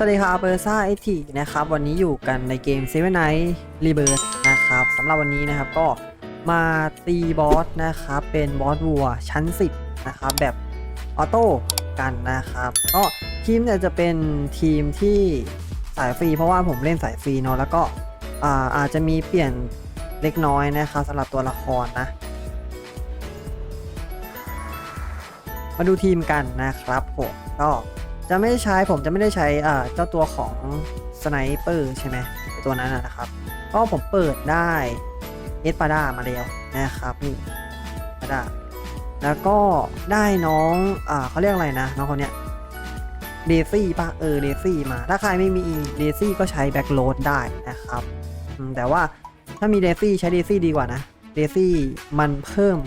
สวัสดีครับเบอร์ซ่าเอทีนะครับ วันนี้อยู่กันในเกม Seven Night Rebirth นะครับสำหรับวันนี้นะครับก็มาตีบอสนะครับเป็นบอสวัวชั้น 10 นะครับ แบบออโต้กันนะครับ ก็ทีมเนี่ยจะเป็นทีมที่สายฟรีเพราะว่าผมเล่นสายฟรีเนาะแล้วก็อาอาจจะมีเปลี่ยนเล็กน้อยนะครับสำหรับตัวละครนะ มาดูทีมกันนะครับผมก็ จะไม่ได้ใช้ผมจะไม่ได้ใช้เจ้าตัวของสไนเปอร์ใช่ไหมตัวนั้นนะครับก็ผมเปิดได้เอสปาดามาแล้วนะครับนี่ปาดาแล้วก็ได้น้องอ่าเขาเรียกอะไรนะ น้องคนเนี้ยเดซี่ปะเออเดซี่มา ถ้าใครไม่มีเดซี่ก็ใช้แบ็กโหลดได้นะครับแต่ว่าถ้ามีเดซี่ใช้เดซี่ดีกว่านะเดซี่มันเพิ่ม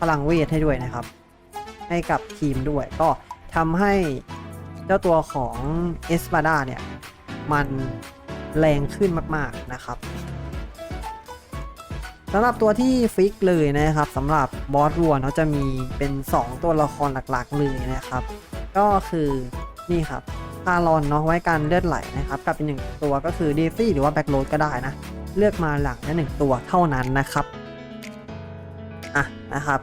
พลังเวทให้ด้วยนะครับ ให้กับทีมด้วยก็ ทำให้เจ้าตัวของเอสปาดาเนี่ย มันแรงขึ้นมาก ๆ นะครับสำหรับตัวที่ฟิกเลยนะครับสำหรับบอสวัวเนาะจะมีเป็น 2 ตัวละครหลักๆเลยนะครับ ก็คือนี่ครับพารอนเนาะไว้การเลือดไหลนะครับกับอีกหนึ่งตัวก็คือเดซี่หรือว่าแบ็กโรดก็ได้นะ เลือกมาหลังละหนึ่งตัวเท่านั้นนะครับอะนะครับ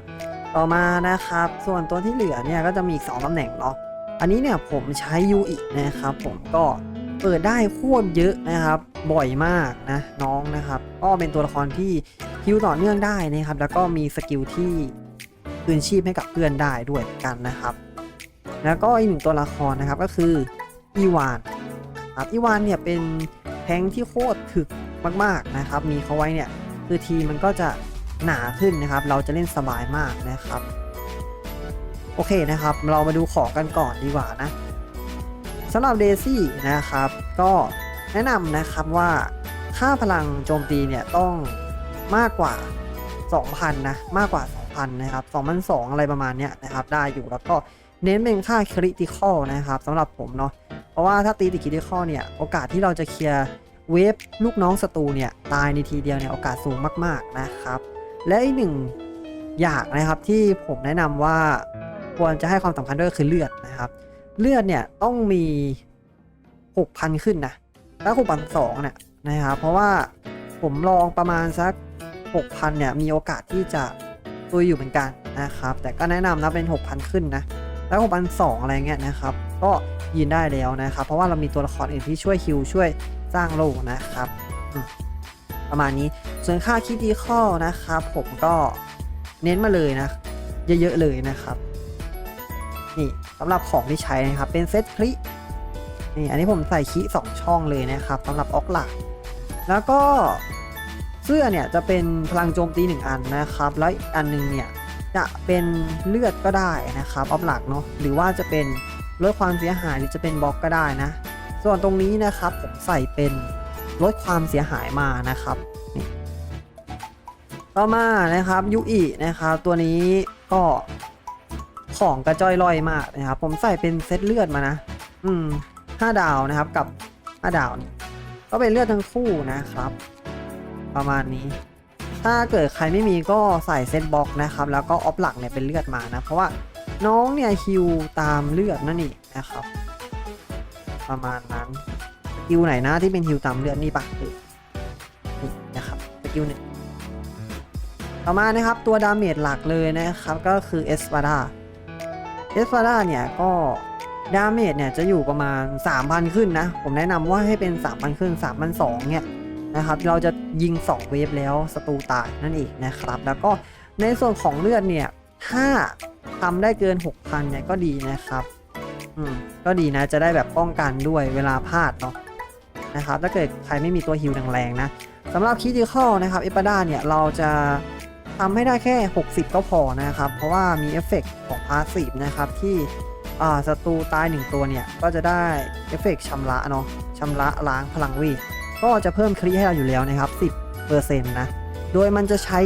ต่อมานะครับ ส่วนตัวที่เหลือเนี่ยก็จะมีอีก2ตำแหน่งเนาะอันนี้เนี่ยผมใช้ยูอินะครับผมก็เปิดได้โคตรเยอะนะครับ บ่อยมากนะน้องนะครับ ก็เป็นตัวละครที่ฮิวต่อเนื่องได้นะครับ แล้วก็มีสกิลที่คืนชีพให้กับเพื่อนได้ด้วยกันนะครับ แล้วก็อีกหนึ่งตัวละครนะครับก็คืออีวานครับอีวานเนี่ยเป็นแทงที่โคตรถึกมากๆนะครับ มีเขาไว้เนี่ยคือทีมันก็จะ หนาขึ้นนะครับ เราจะเล่นสบายมากนะครับ โอเคนะครับ เรามาดูของกันก่อนดีกว่านะสำหรับเดซี่นะครับ ก็แนะนำนะครับว่าค่าพลังโจมตีเนี่ยต้องมากกว่า 2,000 นะ มากกว่า 2,000 นะครับ2,200อะไรประมาณเนี้ยนะครับ ได้อยู่แล้วก็เน้นเป็นค่าคริติคอลนะครับสำหรับผมเนาะเพราะว่าถ้าตีติดคริติคอลเนี่ยโอกาสที่เราจะเคลียร์เวฟลูกน้องศัตรูเนี่ยตายในทีเดียวเนี่ยโอกาสสูงมากๆนะครับ และอีกหนึ่งอย่างนะครับที่ผมแนะนำว่าควรจะให้ความสำคัญด้วยคือเลือดนะครับ เลือดเนี่ยต้องมี6,000ขึ้นนะถ้า6,200เนี่ยนะครับเพราะว่าผมลองประมาณสัก6,000เนี่ยมีโอกาสที่จะตัวอยู่เหมือนกันนะครับแต่ก็แนะนำนะเป็น6,000ขึ้นนะแล้ว6,200อะไรเงี้ยนะครับก็ยืนได้แล้วนะครับ เพราะว่าเรามีตัวละครอื่นที่ช่วยคิวช่วยสร้างโลกนะครับ ประมาณนี้ ส่วนค่าคิดดีข้อนะครับ ผมก็เน้นมาเลยนะ เยอะๆเลยนะครับ นี่สำหรับของที่ใช้นะครับ เป็นเซตคลินี่อันนี้ผมใส่คีสองช่องเลยนะครับสำหรับออกหลัก แล้วก็เสื้อเนี่ยจะเป็นพลังโจมตีหนึ่งอันนะครับแล้วอีกอันหนึงเนี่ยจะเป็นเลือดก็ได้นะครับออฟหลักเนาะหรือว่าจะเป็นลดความเสียหายหรือจะเป็นบล็อกก็ได้นะ ส่วนตรงนี้นะครับผมใส่เป็น ลดความเสียหายมานะครับ ต่อมานะครับยูอินะครับตัวนี้ก็ของกระจ้อยลอยมากนะครับ ผมใส่เป็นเซตเลือดมานะ อืมห้าดาวนะครับกับห้าดาว ก็เป็นเลือดทั้งคู่นะครับ ประมาณนี้ ถ้าเกิดใครไม่มีก็ใส่เซตบ็อกนะครับ แล้วก็ออฟหลักเนี่ยเป็นเลือดมานะ เพราะว่าน้องเนี่ยฮิวตามเลือดนั่นนี่นะครับ ประมาณนั้น สกิลไหนนะที่เป็นฮิวตามเลือดนี่ปะนี่นะครับสกิลหนึ่งต่อมานะครับตัวดาเมจหลักเลยนะครับก็คือเอสปาดาเอสปาดาเนี่ยก็ดาเมจเนี่ยจะอยู่ประมาณ 3,000 ขึ้นนะ ผมแนะนำว่าให้เป็น 3,000 ขึ้น3,200เนี่ยนะครับเราจะยิง 2 เวฟแล้วศัตรูตายนั่นเองนะครับ แล้วก็ในส่วนของเลือดเนี่ยถ้าทำได้เกิน 6,000เนี่ยก็ดีนะครับ อืม ก็ดีนะจะได้แบบป้องกันด้วยเวลาพลาดเนาะ นะครับถ้าเกิดใครไม่มีตัวฮิวแรงๆนะสำหรับคิดิคอลนะครับเอปาด้าเนี่ยเราจะทำให้ได้แค่ 60 ก็พอนะครับ เพราะว่ามีเอฟเฟกต์ของพาสซีฟนะครับที่ศัตรูตายหนึ่งตัวเนี่ย ก็จะได้เอฟเฟกต์ชำระเนาะชำระล้างพลังวีก็จะเพิ่มครีให้เราอยู่แล้วนะครับ 10%นะ โดยมันจะใช้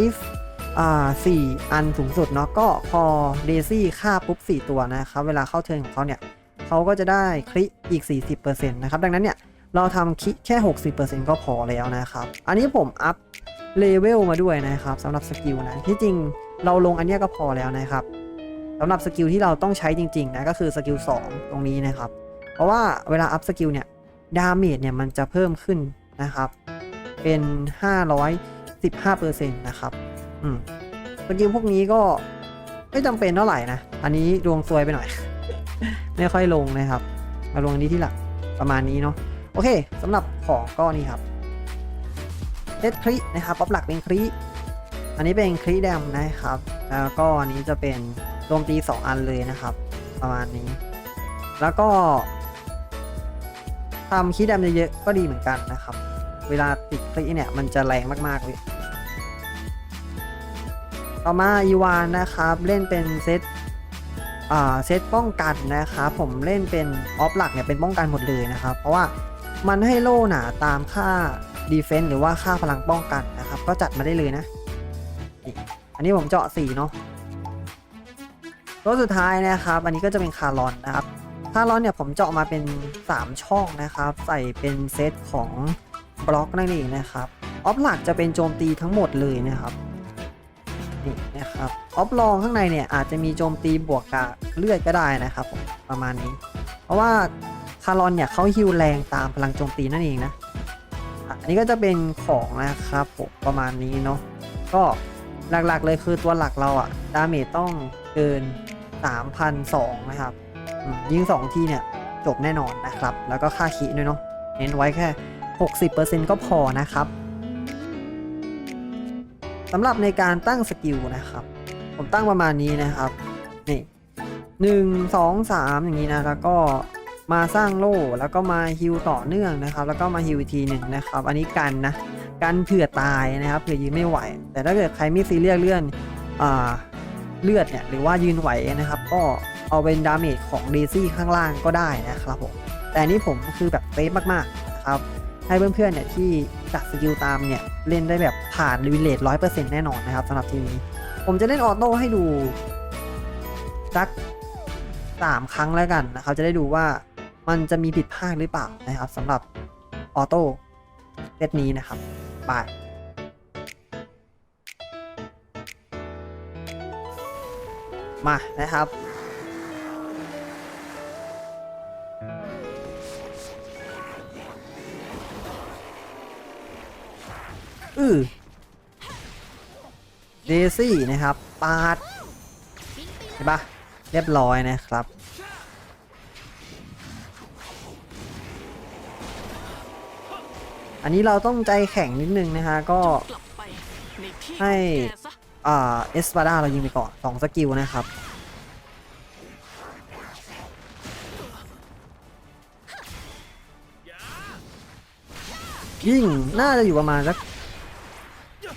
อ่าสี่อันสูงสุดเนาะก็พอเดซี่ฆ่าปุ๊บ 4 ตัวนะครับ เวลาเข้าเทิร์นของเขาเนี่ยเขาก็จะได้คลิอีก 40%นะครับ ดังนั้นเนี่ย เราทำคลิแค่ 60%ก็พอแล้วนะครับ อันนี้ผมอัพเลเวลมาด้วยนะครับสำหรับสกิลนะที่จริงเราลงอันเนี้ยก็พอแล้วนะครับสำหรับสกิลที่เราต้องใช้จริงๆนะก็คือสกิล2ตรงนี้นะครับ เพราะว่าเวลาอัพสกิลเนี่ยดาเมจเนี่ยมันจะเพิ่มขึ้นนะครับ เป็น 515%นะครับอืมสกิลพวกนี้ก็ไม่จำเป็นเท่าไหร่นะ อันนี้ดวงซวยไปหน่อย ไม่ค่อยลงนะครับ มาลงอันนี้ที่หลักประมาณนี้เนาะ โอเคสำหรับของก็นี่ครับเซตครินะครับป๊อปหลักเป็นคริอันนี้เป็นคริแดมนะครับแล้วก็อันนี้จะเป็นโจมตี 2 อันเลยนะครับ ประมาณนี้ แล้วก็ทำคริแดมเยอะๆก็ดีเหมือนกันนะครับ เวลาติดคริเนี่ยมันจะแรงมากๆเลยต่อมาอีวานนะครับเล่นเป็นเซตอ่าเซตป้องกันนะครับผมเล่นเป็นออฟหลักเนี่ยเป็นป้องกันหมดเลยนะครับ เพราะว่า มันให้โล่หนาตามค่าดีเฟนต์หรือว่าค่าพลังป้องกันนะครับ ก็จัดมาได้เลยนะ อันนี้ผมเจาะ4เนาะตัวสุดท้ายนะครับ อันนี้ก็จะเป็นคารอนนะครับคารอนเนี่ยผมเจาะมาเป็น 3 ช่องนะครับ ใส่เป็นเซตของบล็อกนั่นเองนะครับออฟหลักจะเป็นโจมตีทั้งหมดเลยนะครับนี่นะครับออฟลองข้างในเนี่ยอาจจะมีโจมตีบวกกับเลือดก็ได้นะครับ ประมาณนี้ เพราะว่า คารอนเนี่ยเขาฮิวแรงตามพลังโจมตีนั่นเองนะ อันนี้ก็จะเป็นของนะครับผมประมาณนี้เนาะ ก็หลักๆเลยคือตัวหลักเราอะดาเมจต้องเกิน 3,002นะครับ ยิง 2 ทีเนี่ยจบแน่นอนนะครับ แล้วก็ค่าคีด้วยเนาะ เน้นไว้แค่ 60%ก็พอนะครับสำหรับในการตั้งสกิลนะครับ ผมตั้งประมาณนี้นะครับ นี่หนึ่งสองสามอย่างนี้นะ แล้วก็ มาสร้างโล่แล้วก็มาฮิวต่อเนื่องนะครับ แล้วก็มาฮิวอีกทีหนึ่งนะครับ อันนี้กันนะกันเผื่อตายนะครับเผื่อยืนไม่ไหว แต่ถ้าเกิดใครไม่ซีเรียสเรื่องอ่าเลือดเนี่ยหรือว่ายืนไหวนะครับ ก็เอาเป็นดาเมจของเดซี่ข้างล่างก็ได้นะครับผมแต่นนี้ผมคือแบบเซฟมากๆนะครับให้เพื่อนๆเนี่ยที่จัดสกิลตามเนี่ยเล่นได้แบบผ่านรีเลทร้อยเปอร์เซ็นต์แน่นอนนะครับสำหรับทีมนี้ ผมจะเล่นออโต้ให้ดูสักสามครั้งแล้วกันนะครับ จะได้ดูว่า มันจะมีผิดพลาดหรือเปล่านะครับสำหรับออโต้เซตนี้นะครับบายมานะครับ อือเดซี่นะครับ ปาด เห็นปะเรียบร้อยนะครับ อันนี้เราต้องใจแข็งนิดนึงนะฮะก็ให้อ่าเอสปาดาเรายิงไปก่อนสองสกิลนะครับยิ่งน่าจะอยู่ประมาณสัก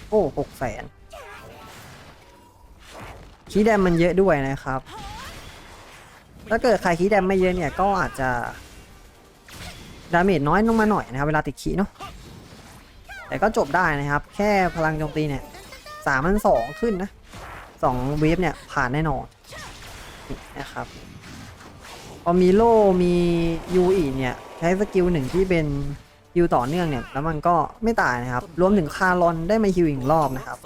โอ้หกแสนคีย์แดมมันเยอะด้วยนะครับ ถ้าเกิดใครคีย์แดมไม่เยอะเนี่ยก็อาจจะ ดาเมจน้อยลงมาหน่อยนะครับ เวลาติดคีย์เนาะ แต่ก็จบได้นะครับ แค่พลังโจมตีเนี่ยสามพันสองขึ้นนะสองเวฟเนี่ยผ่านแน่นอนนะครับพอมีโลมียูอีเนี่ยใช้สกิลหนึ่งที่เป็นฮิวต่อเนื่องเนี่ยแล้วมันก็ไม่ตายนะครับ รวมถึงคารอนได้มาฮิวอีกรอบนะครับ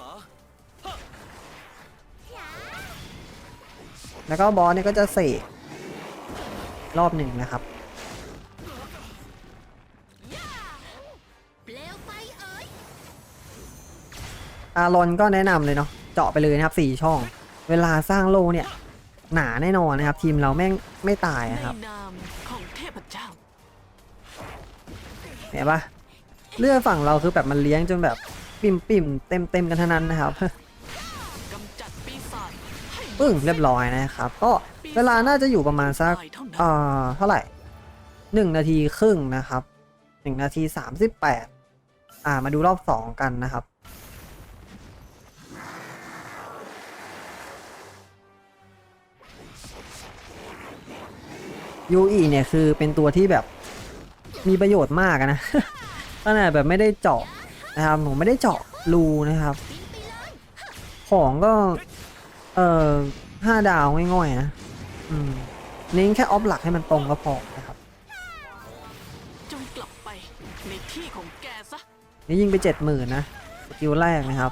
แล้วก็บอสเนี่ยก็จะเสกรอบหนึ่งนะครับ อ๋ยอารอนก็แนะนำเลยเนาะเจาะไปเลยนะครับสี่ช่อง เวลาสร้างโลเนี่ย หนาแน่นอนนะครับ ทีมเราแม่งไม่ตายในนะครับนามของเทพเจ้าเห็นปะเลือดฝั่งเราคือแบบมันเลี้ยงจนแบบปิ่มปิ่มเต็มเต็มๆกันทั้งนั้นนะครับกำจัดปีศาจให้ปึ้งเรียบร้อยนะครับ ก็เวลาน่าจะอยู่ประมาณสักตายเท่านั้นเอ่อเท่าไหร่หนึ่งนาทีครึ่งนะครับหนึ่งนาทีสามสิบแปดอ่ามาดูรอบสองกันนะครับ ยูอีเนี่ยคือเป็นตัวที่แบบมีประโยชน์มากอะนะขนาดแบบไม่ได้เจาะนะครับผมไม่ได้เจาะรูนะครับ ของก็เอ่อห้าดาวง่อยๆนะอืมเน้นแค่ออฟหลักให้มันตรงก็พอนะครับจงกลับไปในที่ของแกซะนี่ยิงไปเจ็ดหมื่นนะสกิลแรกนะครับ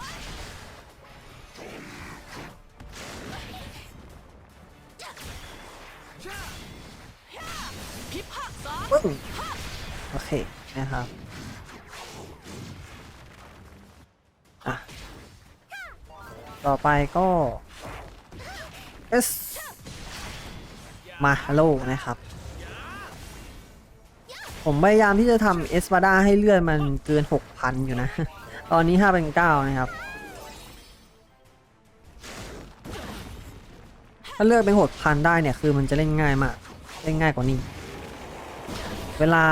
โอเคนะครับอะต่อไปก็ S มาฮัลโหลนะครับ ผมพยายามที่จะทำเอส a าดาให้เลื่อดมันเกิน 6,000 อยู่นะ ตอนนี้5เป็น9นะครับ ถ้าเลือกเป็น 6,000 ได้เนี่ย คือมันจะเล่นง่ายมาก เล่นง่ายกว่านี้ เวลา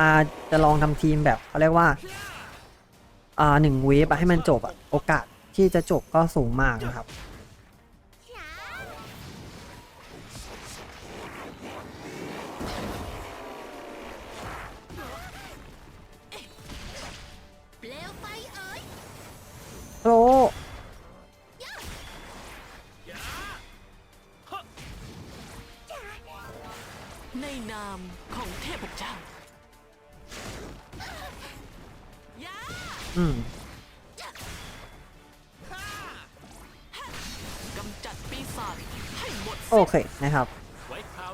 จะลองทำทีมแบบเขาเรียกว่าอ่าหนึ่งเวฟอะให้มันจบอะโอกาสที่จะจบก็สูงมากนะครับ เปลวไฟเอ๋ยโอ้ในนามของเทพเจ้า อืมกำจัดปีศาจให้หมดโอเคนะครับ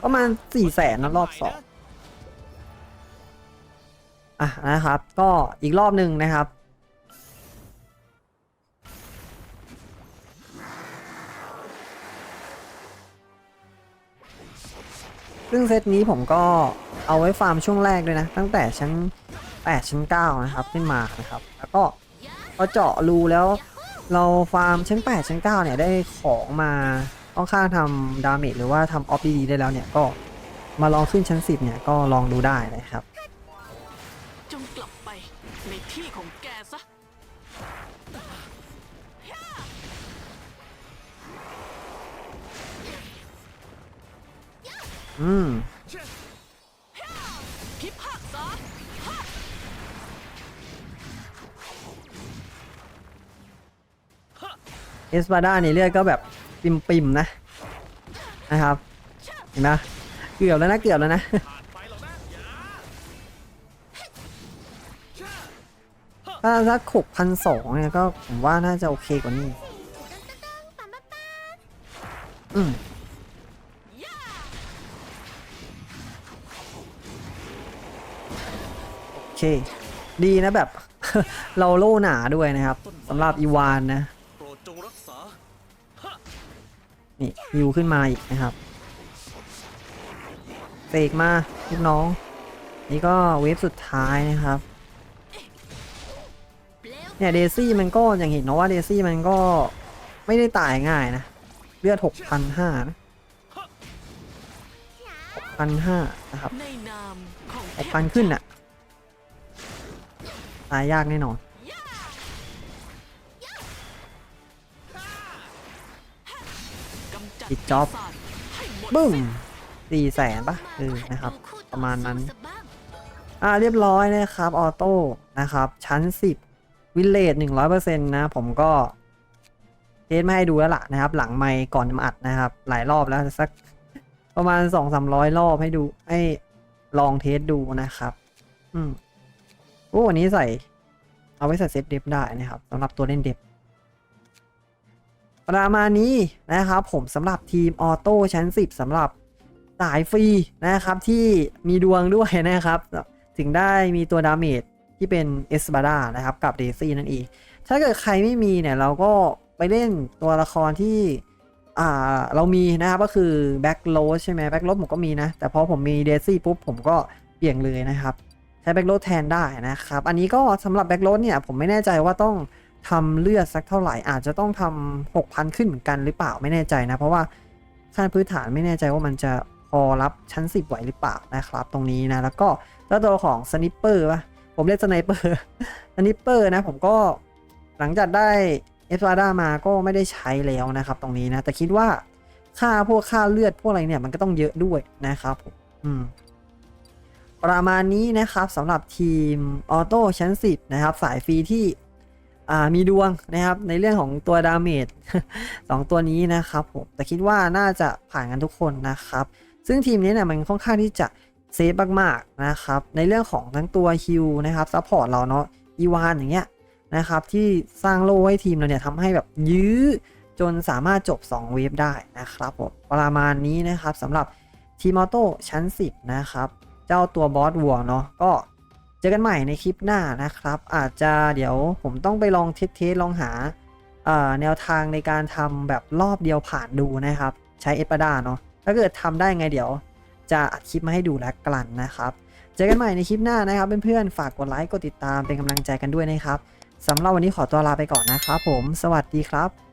ประมาณ4ี่แสนนะรอบสองอะนะครับ ก็อีกรอบหนึ่งนะครับ ซึ่งเซตนี้ผมก็เอาไว้ฟาร์มช่วงแรกด้วยนะ ตั้งแต่ชั้น 8 ชั้น 9 นะครับขึ้นมานะครับ แล้วก็พอเจาะรูแล้วเราฟาร์มชั้น 8 ชั้น 9 เนี่ยได้ของมาค่อนข้างทำดาเมจหรือว่าทำออฟดีได้แล้วเนี่ยก็มาลองขึ้นชั้น 10 เนี่ยก็ลองดูได้นะครับ จงกลับไปในที่ของแกซะอืม เอสปาด้าในเลือดก็แบบปิ่มๆนะนะครับเห็นไหมเกือบแล้วนะเกือบแล้วนะถ้าสักหกพันสองเนี่ยก็ผมว่าน่าจะโอเคกว่านี้ อืมโอเค ดีนะแบบ เราโล่หนาด้วยนะครับสำหรับอีวานนะ นี่ฮิวขึ้นมาอีกนะครับเสกมาลูกน้อง นี่ก็เวฟสุดท้ายนะครับเปลวเนี่ยเดซี่มันก็อย่างเห็นเนาะว่าเดซี่มันก็ไม่ได้ตายง่ายนะ เลือด6,500นะ6,500นะครับในนามของเทพ6,000ขึ้นน่ะตายยากแน่นอน ปิดจ็อบปีศาจให้หมดบึ้มสี่แสนปะเออนะครับดูคู่ประมาณนั้นต่อสู้ซะบ้างอ่าเรียบร้อยนะครับ ออโต้ นะครับ ชั้น 10 วิลเลจ100%นะ ผมก็เทสมาให้ดูแล้วล่ะนะครับ หลังไมค์ก่อนจะมาอัดนะครับ หลายรอบแล้วสักประมาณ2-300รอบให้ดูให้ลองเทสดูนะครับ อืมโอ้วันนี้ใส่ เอาไว้ใส่เซตเดฟได้นะครับสำหรับตัวเล่นเดฟ ประมาณนี้นะครับผมสำหรับทีมออโต้ชั้น 10สำหรับสายฟรีนะครับที่มีดวงด้วยนะครับ ถึงได้มีตัวดาเมจที่เป็นเอสบาดานะครับกับเดซี่นั่นเอง ถ้าเกิดใครไม่มีเนี่ยเราก็ไปเล่นตัวละครที่อ่าเรามีนะครับก็คือแบ็กโ d ใช่ไหมแบ็กโ d ผมก็มีนะ แต่พอผมมีเดซี่ปุ๊บผมก็เปลี่ยนเลยนะครับ ใช้แบ็กโ d แทนได้นะครับ อันนี้ก็สำหรับแบ็กโ d เนี่ยผมไม่แน่ใจว่าต้อง ทำเลือดสักเท่าไหร่อาจจะต้องทำ6,000ขึ้นเหมือนกันหรือเปล่าไม่แน่ใจนะ เพราะว่าขั้นพื้นฐานไม่แน่ใจว่ามันจะพอรับชั้น 10ไหวหรือเปล่านะครับ ตรงนี้นะ แล้วก็แล้วตัวของสนิปเปอร์ป่ะผมเรียกสไนเปอร์สนิปเปอร์นะผมก็หลังจากได้เอสวาด้ามาก็ไม่ได้ใช้แล้วนะครับ ตรงนี้นะ แต่คิดว่าค่าพวกค่าเลือดพวกอะไรเนี่ยมันก็ต้องเยอะด้วยนะครับผมอืมประมาณนี้นะครับสำหรับทีมออโต้ชั้น 10 นะครับ สายฟรีที่ อ่ามีดวงนะครับในเรื่องของตัวดาเมจสองตัวนี้นะครับผมแต่คิดว่าน่าจะผ่านกันทุกคนนะครับ ซึ่งทีมนี้เนี่ยมันค่อนข้างที่จะเซฟมากๆนะครับในเรื่องของทั้งตัวฮิวนะครับซัพพอร์ตเราเนาะอีวานอย่างเงี้ยนะครับที่สร้างโล่ให้ทีมเราเนี่ยทำให้แบบยื้อจนสามารถจบ 2 เวฟได้นะครับผมประมาณนี้นะครับสำหรับทีมออโต้ชั้น 10 นะครับ เจ้าตัวบอสวัวเนาะก็ จอกันใหม่ในคลิปหน้านะครับ อาจจะเดี๋ยวผมต้องไปลองเทสๆลองหาแนวทางในการทำแบบรอบเดียวผ่านดูนะครับ ใช้เอสปาดาเนาะถ้าเกิดทำได้ไงเดี๋ยว จะอัดคลิปมาให้ดูแล้วกันนะครับ เจอกันใหม่ในคลิปหน้านะครับเพื่อนๆฝากกดไลค์กดติดตามเป็นกำลังใจกันด้วยนะครับสำหรับวันนี้ขอตัวลาไปก่อนนะครับผม สวัสดีครับ